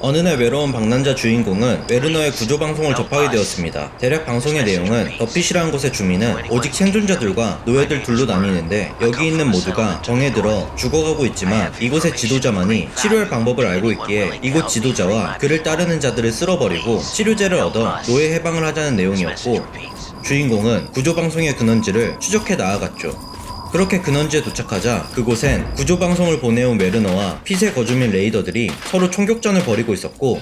어느 날 외로운 방랑자 주인공은 웨르너의 구조 방송을 접하게 되었습니다. 대략 방송의 내용은 더핏이라는 곳의 주민은 오직 생존자들과 노예들 둘로 나뉘는데 여기 있는 모두가 정에 들어 죽어가고 있지만 이곳의 지도자만이 치료할 방법을 알고 있기에 이곳 지도자와 그를 따르는 자들을 쓸어버리고 치료제를 얻어 노예 해방을 하자는 내용이었고 주인공은 구조 방송의 근원지를 추적해 나아갔죠. 그렇게 근원지에 도착하자 그곳엔 구조방송을 보내온 메르너와 핏의 거주민 레이더들이 서로 총격전을 벌이고 있었고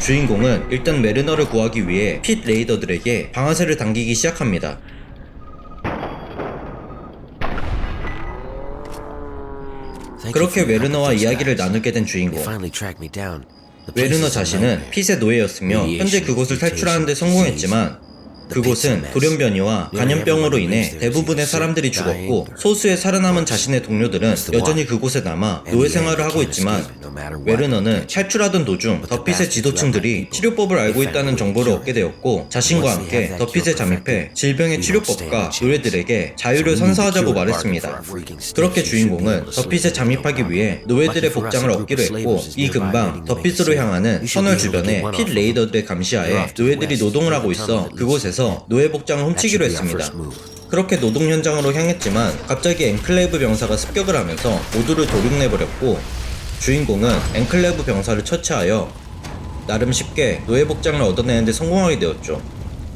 주인공은 일단 메르너를 구하기 위해 핏 레이더들에게 방아쇠를 당기기 시작합니다. 그렇게 웨르너와 이야기를 나누게 된 주인공. 웨르너 자신은 핏의 노예였으며 현재 그곳을 탈출하는 데 성공했지만 그곳은 돌연변이와 간염병으로 인해 대부분의 사람들이 죽었고 소수의 살아남은 자신의 동료들은 여전히 그곳에 남아 노예 생활을 하고 있지만 웨르너는 탈출하던 도중 더핏의 지도층들이 치료법을 알고 있다는 정보를 얻게 되었고 자신과 함께 더핏에 잠입해 질병의 치료법과 노예들에게 자유를 선사하자고 말했습니다. 그렇게 주인공은 더핏에 잠입하기 위해 노예들의 복장을 얻기로 했고 이 근방 더핏으로 향하는 터널 주변에 핏 레이더들의 감시하에 노예들이 노동을 하고 있어 그곳에서 노예 복장을 훔치기로 했습니다. 그렇게 노동 현장으로 향했지만 갑자기 앵클레이브 병사가 습격을 하면서 모두를 도륙내버렸고 주인공은 앵클레이브 병사를 처치하여 나름 쉽게 노예 복장을 얻어내는데 성공하게 되었죠.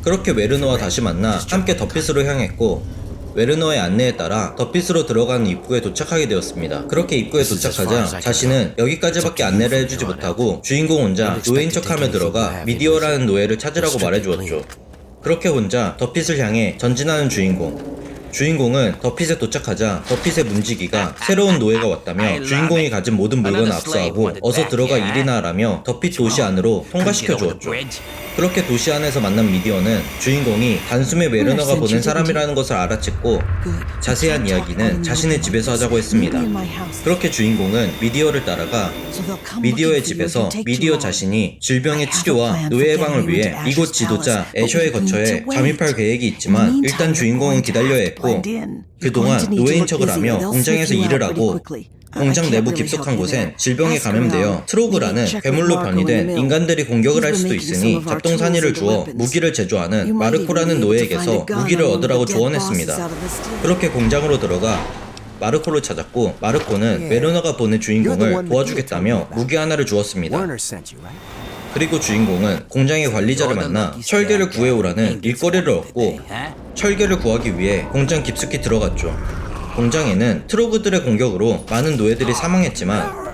그렇게 웨르너와 다시 만나 함께 더핏으로 향했고 웨르너의 안내에 따라 더핏으로 들어가는 입구에 도착하게 되었습니다. 그렇게 입구에 도착하자 자신은 여기까지밖에 안내를 해주지 못하고 주인공 혼자 노예인 척하며 들어가 미디어라는 노예를 찾으라고 말해주었죠. 그렇게 혼자 더핏을 향해 전진하는 주인공. 주인공은 더핏에 도착하자 더핏의 문지기가 새로운 노예가 왔다며 주인공이 가진 모든 물건을 압수하고 어서 들어가 일이나 하라며 더핏 도시 안으로 통과시켜 주었죠. 그렇게 도시 안에서 만난 미디어는 주인공이 단숨에 메르너가 보낸 사람이라는 것을 알아챘고 자세한 이야기는 자신의 집에서 하자고 했습니다. 그렇게 주인공은 미디어를 따라가 미디어의 집에서 미디어 자신이 질병의 치료와 노예 예방을 위해 이곳 지도자 애셔의 거처에 잠입할 계획이 있지만 일단 주인공은 기다려야 했고 그동안 노예인 척을 하며 공장에서 일을 하고 공장 내부 깊숙한 곳엔 질병에 감염되어 트로그라는 괴물로 변이된 인간들이 공격을 할 수도 있으니 잡동사니를 주어 무기를 제조하는 마르코라는 노예에게서 무기를 얻으라고 조언했습니다. 그렇게 공장으로 들어가 마르코를 찾았고 마르코는 웨르너가 보낸 주인공을 도와주겠다며 무기 하나를 주었습니다. 그리고 주인공은 공장의 관리자를 만나 철개를 구해오라는 일거리를 얻고 철개를 구하기 위해 공장 깊숙이 들어갔죠. 공장에는 트로그들의 공격으로 많은 노예들이 사망했지만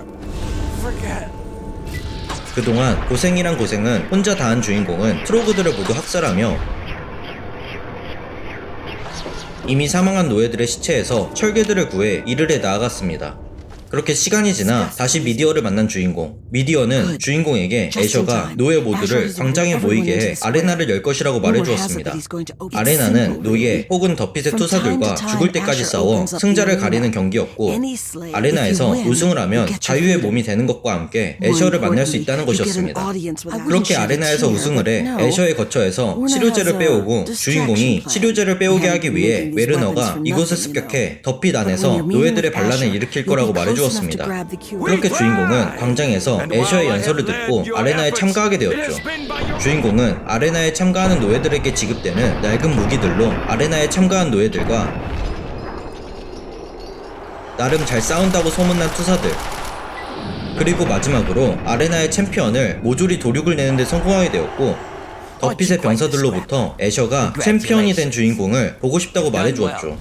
그동안 고생이란 고생은 혼자 다한 주인공은 트로그들을 모두 학살하며 이미 사망한 노예들의 시체에서 철개들을 구해 일을 해 나아갔습니다. 그렇게 시간이 지나 다시 미디어를 만난 주인공. 미디어는 주인공에게 애셔가 노예 모두를 광장에 모이게 해 아레나를 열 것이라고 말해주었습니다. 아레나는 노예 혹은 더핏의 투사들과 죽을 때까지 싸워 승자를 가리는 경기였고 아레나에서 우승을 하면 자유의 몸이 되는 것과 함께 애셔를 만날 수 있다는 것이었습니다. 그렇게 아레나에서 우승을 해 애셔의 거처에서 치료제를 빼오고 주인공이 치료제를 빼오게 하기 위해 웨르너가 이곳을 습격해 더핏 안에서 노예들의 반란을 일으킬 거라고 말해주었습니다. 그렇게 주인공은 광장에서 애셔의 연설을 듣고 아레나에 참가하게 되었죠. 주인공은 아레나에 참가하는 노예들에게 지급되는 낡은 무기들로 아레나에 참가한 노예들과 나름 잘 싸운다고 소문난 투사들 그리고 마지막으로 아레나의 챔피언을 모조리 도륙을 내는데 성공하게 되었고 더핏의 병사들로부터 애셔가 챔피언이 된 주인공을 보고 싶다고 말해주었죠.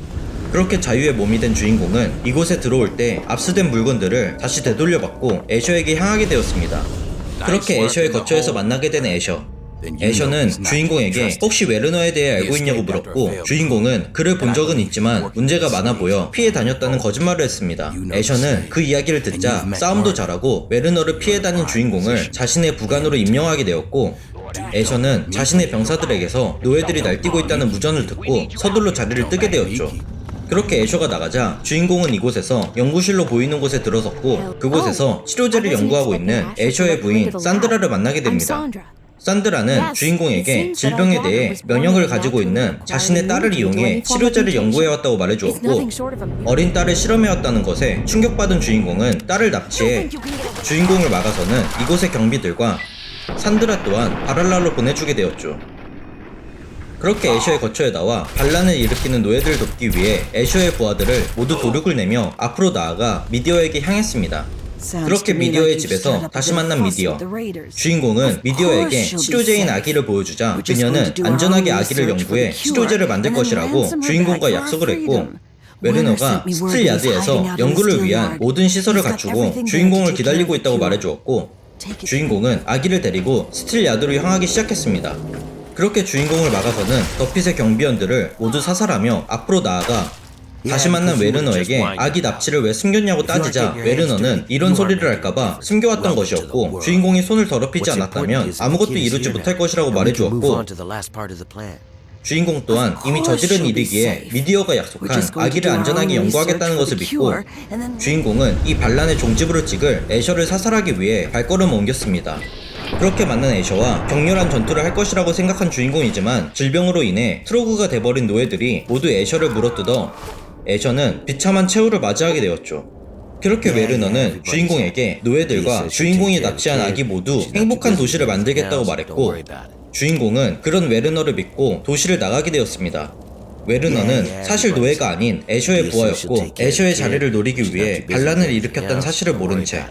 그렇게 자유의 몸이 된 주인공은 이곳에 들어올 때 압수된 물건들을 다시 되돌려받고 애셔에게 향하게 되었습니다. 그렇게 애셔의 거처에서 만나게 된 애셔. 애셔는 주인공에게 혹시 웨르너에 대해 알고 있냐고 물었고 주인공은 그를 본 적은 있지만 문제가 많아 보여 피해 다녔다는 거짓말을 했습니다. 애셔는 그 이야기를 듣자 싸움도 잘하고 웨르너를 피해 다닌 주인공을 자신의 부관으로 임명하게 되었고 애셔는 자신의 병사들에게서 노예들이 날뛰고 있다는 무전을 듣고 서둘러 자리를 뜨게 되었죠. 그렇게 애셔가 나가자 주인공은 이곳에서 연구실로 보이는 곳에 들어섰고 그곳에서 치료제를 연구하고 있는 애셔의 부인 산드라를 만나게 됩니다. 산드라는 주인공에게 질병에 대해 면역을 가지고 있는 자신의 딸을 이용해 치료제를 연구해왔다고 말해주었고 어린 딸을 실험해왔다는 것에 충격받은 주인공은 딸을 납치해 주인공을 막아서는 이곳의 경비들과 산드라 또한 바랄라로 보내주게 되었죠. 그렇게 애셔의 거처에 나와 반란을 일으키는 노예들을 돕기 위해 애셔의 부하들을 모두 도륙을 내며 앞으로 나아가 미디어에게 향했습니다. 그렇게 미디어의 집에서 다시 만난 미디어. 주인공은 미디어에게 치료제인 아기를 보여주자 그녀는 안전하게 아기를 연구해 치료제를 만들 것이라고 주인공과 약속을 했고 메르너가 스틸 야드에서 연구를 위한 모든 시설을 갖추고 주인공을 기다리고 있다고 말해주었고 주인공은 아기를 데리고 스틸 야드로 향하기 시작했습니다. 그렇게 주인공을 막아서는 더핏의 경비원들을 모두 사살하며 앞으로 나아가 다시 만난 웨르너에게 아기 납치를 왜 숨겼냐고 따지자 웨르너는 이런 소리를 할까봐 숨겨왔던 것이었고 주인공이 손을 더럽히지 않았다면 아무것도 이루지 못할 것이라고 말해주었고 주인공 또한 이미 저지른 일이기에 미디어가 약속한 아기를 안전하게 연구하겠다는 것을 믿고 주인공은 이 반란의 종지부를 찍을 애셔를 사살하기 위해 발걸음을 옮겼습니다. 그렇게 만난 애셔와 격렬한 전투를 할 것이라고 생각한 주인공이지만 질병으로 인해 트로그가 돼버린 노예들이 모두 애셔를 물어뜯어 애셔는 비참한 최후를 맞이하게 되었죠. 그렇게 웨르너는 주인공에게 노예들과 주인공이 납치한 아기 모두 행복한 도시를 만들겠다고 말했고 주인공은 그런 웨르너를 믿고 도시를 나가게 되었습니다. 웨르너는 사실 노예가 아닌 애셔의 부하였고 애셔의 자리를 노리기 위해 반란을 일으켰다는 사실을 모른 채